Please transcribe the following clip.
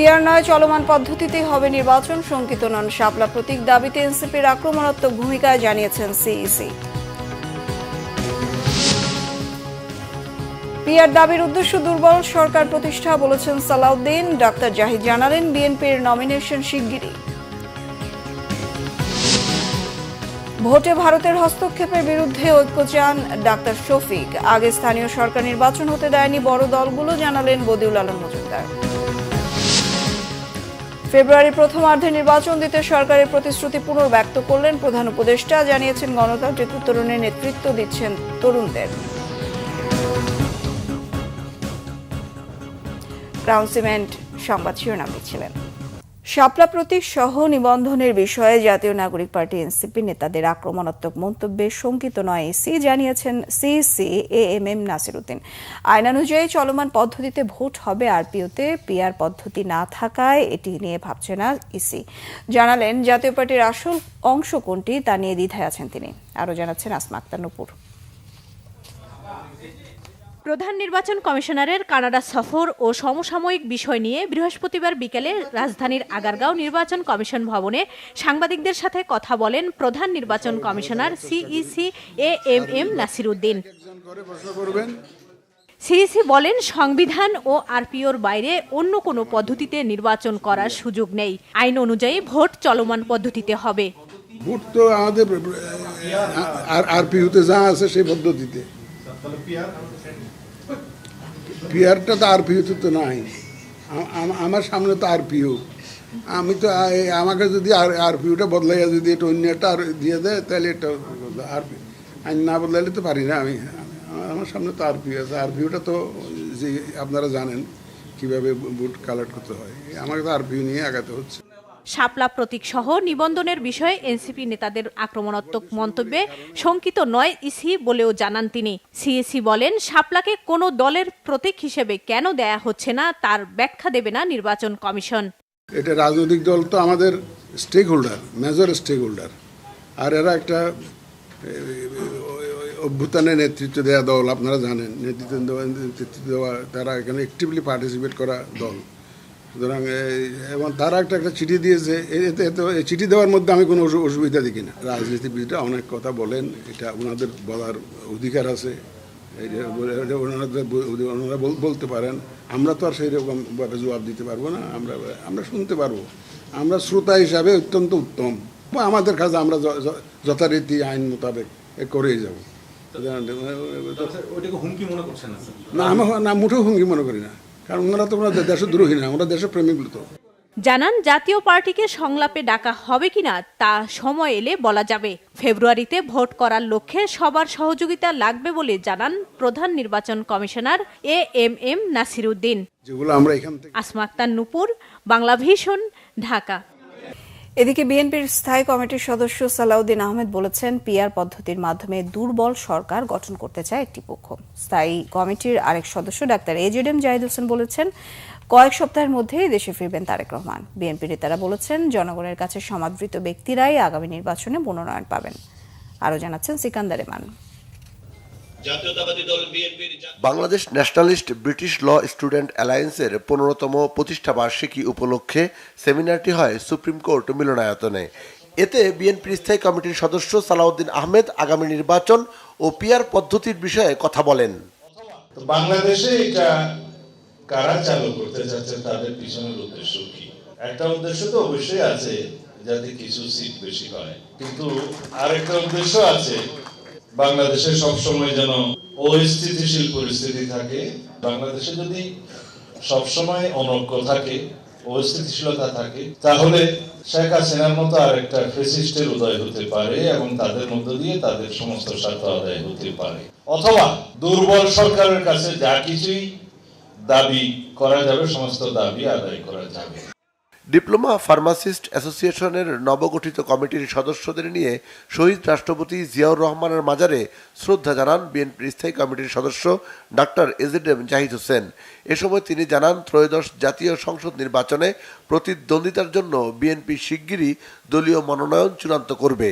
Peer নয় চলমান পদ্ধতিতেই হবে নির্বাচন, শঙ্কিত নন শাপলা প্রতীক দাবিতে এনসিপির আক্রমণাত্মক ভূমিকায় জানিয়েছেন সিইসি। পিয়ার দাবির উদ্দেশ্য দুর্বল সরকার প্রতিষ্ঠা বলেছেন সালাউদ্দিন। ডাক্তার জাহিদ জানালেন, বিএনপির নমিনেশন শিগগিরই। ভোটে ভারতের হস্তক্ষেপের বিরুদ্ধে ঐক্য চান ডাক্তার শফিক। আগে স্থানীয় সরকার নির্বাচন হতে দেয়নি বড় দলগুলো, জানালেন বদিউল আলম মজুমদার। ফেব্রুয়ারি প্রথমার্ধে নির্বাচন দিতে সরকারের প্রতিশ্রুতি পুনর্ব্যক্ত করলেন প্রধান উপদেষ্টা। জানিয়েছেন, গণতান্ত্রিক উত্তরণে নেতৃত্ব দিচ্ছেন তরুণদের। ক্রাউন সিমেন্ট সংবাদ শিরোনাম দিচ্ছিলেন শাপলা প্রতীক সহ নিবন্ধনের বিষয়ে জাতীয় নাগরিক পার্টি এনসিপি নেতাদের আক্রমণাত্মক মন্তব্যে শঙ্কিত নয় ইসি জানিয়েছেন CEC A M M Nasiruddin. আইনানুযায়ী চলমান পদ্ধতিতে ভোট হবে আরপিওতে, পিআর পদ্ধতি না থাকায় এটি নিয়ে ভাবছে না ইসি। জানালেন, জাতীয় পার্টির আসল অংশ কোনটি তা নিয়ে দ্বিধায় আছেন তিনি। আরও জানাচ্ছেন আসমা আক্তার নুপুর। প্রধান নির্বাচন কমিশনারের কানাডা সফর ও সমসাময়িক বিষয় নিয়ে বৃহস্পতিবার বিকেলে রাজধানীর আগারগাঁও নির্বাচন কমিশন ভবনে সাংবাদিকদের সাথে কথা বলেন প্রধান নির্বাচন commissioner CEC A M M Nasiruddin. CEC বলেন, সংবিধান ও আরপিওর বাইরে অন্য কোনো পদ্ধতিতে নির্বাচন করার সুযোগ নেই। আইন অনুযায়ী ভোট চলমান পদ্ধতিতে হবে। ভোট তো আমাদের আর আরপিইউতে যা আছে সেই পদ্ধতিতে। পিআরটা তো আরপিইউতে তো নাই। আমার সামনে তো আরপিইউ আমি তো আমাকে যদি আর আরপিইউটা বদলাইয়া যদি এটা অন্য একটা আর দিয়ে দেয়, তাহলে এটা আর আইন না বদলাইলে তো পারি না আমি। আমার- সামনে তো আরপিইউ আছে। আরপিইউটা তো যে আপনারা জানেন কীভাবে বুট কালেক্ট করতে হয়। আমাকে তো আরপিইউ নিয়ে আগাতে হচ্ছে। শাপলা প্রতীক সহ নিবন্ধনের বিষয়ে এনসিপি নেতাদের আক্রমণাত্মক মন্তব্যে শঙ্কিত নয় ইসি বলেও জানান তিনি। সিএসি বলেন শাপলাকে কোনো দলের প্রতীক হিসেবে কেন দেয়া হচ্ছে না তার ব্যাখ্যা দেবে না নির্বাচন কমিশন। এটা রাজনৈতিক দল তো আমাদের stakeholder major stakeholder আর এরা একটা এ, অভ্যুত্থানের নেতৃত্ব দেওয়া দল আপনারা জানেন নেতৃত্ব দেওয়া নেতৃত্ব দেওয়া তারা এখানে অ্যাক্টিভলি পার্টিসিপেট করা দল। সুতরাং এবং তারা একটা একটা চিঠি দিয়েছে এতে এতে এই চিঠি দেওয়ার মধ্যে আমি কোনো অসুবিধা দেখি না। রাজনীতিবিদরা অনেক কথা বলেন এটা ওনাদের বলার অধিকার আছে ওনারা বলতে পারেন। আমরা তো আর সেই রকমভাবে জবাব দিতে পারব না আমরা আমরা শুনতে পারব। আমরা শ্রোতা হিসাবে অত্যন্ত উত্তম। বা আমাদের কাছে আমরা যথারীতি আইন মোতাবেক করেই যাব। মনে না? আমি না মুঠেও হুমকি মনে করি না। কারণ ওনারা তো দেশদ্রোহী না ওরা দেশপ্রেমিক তো। জানান জাতীয় পার্টিকে সংলাপে ডাকা হবে কিনা তা সময় এলে বলা যাবে। ফেব্রুয়ারিতে ভোট করার লক্ষ্যে সবার সহযোগিতা লাগবে বলে জানান প্রধান নির্বাচন commissioner A M M Nasiruddin. যেগুলো আমরা এখান থেকে আসমা আক্তার নুপুর বাংলা ভীষণ ঢাকা। এদিকে বিএনপির স্থায়ী কমিটির সদস্য সালাউদ্দিন আহমেদ বলেছেন, পিআর পদ্ধতির মাধ্যমে দুর্বল সরকার গঠন করতে চায় একটি পক্ষ। স্থায়ী কমিটির আরেক সদস্য doctor A Z M Zahid Hossain বলেছেন, কয়েক সপ্তাহের মধ্যেই দেশে ফিরবেন তারেক রহমান। বিএনপি নেতারা বলেছেন, জনগণের কাছে সমাদৃত ব্যক্তিরাই আগামী নির্বাচনে মনোনয়ন পাবেন। আরও জানাচ্ছেন Sikandar Eman. Bangladesh nationalist British law student অ্যালায়েন্সের পনেরোতম প্রতিষ্ঠা বার্ষিকী উপলক্ষে সেমিনারটি হয় সুপ্রিম কোর্ট মিলনায়তনে। এতে বিএনপির স্থায়ী কমিটির সদস্য সালাউদ্দিন আহমেদ আগামী নির্বাচন ও পিআর পদ্ধতির বিষয়ে কথা বলেন। বাংলাদেশে এটা কারা চালু করতে যাচ্ছে তাদের পিছনের উদ্দেশ্য কি? একটা উদ্দেশ্য তো অবশ্যই আছে যাতে কিছু সিট বেশি হয়। কিন্তু আরেকটা উদ্দেশ্য আছে বাংলাদেশে সবসময় যেন অস্থিতিশীল পরিস্থিতি থাকে, বাংলাদেশে যদি সবসময় অনৈক্য থাকে, অস্থিতিশীলতা থাকে, তাহলে শেখ হাসিনার মতো আরেকটা ফেসিস্টের উদয় হতে পারে এবং তাদের মধ্য দিয়ে তাদের সমস্ত স্বার্থ আদায় হতে পারে। অথবা দুর্বল সরকারের কাছে যা কিছুই দাবি করা যাবে, সমস্ত দাবি আদায় করা যাবে। ডিপ্লোমা ফার্মাসিস্ট অ্যাসোসিয়েশনের নবগঠিত কমিটির সদস্যদের নিয়ে শহীদ রাষ্ট্রপতি জিয়াউর রহমানের মাজারে শ্রদ্ধা জানান বিএনপির স্থায়ী কমিটির সদস্য doctor A Z M Zahid Hossain. এ সময় তিনি জানান, ত্রয়োদশ জাতীয় সংসদ নির্বাচনে প্রতিদ্বন্দ্বিতার জন্য বিএনপি শিগগিরই দলীয় মনোনয়ন চূড়ান্ত করবে।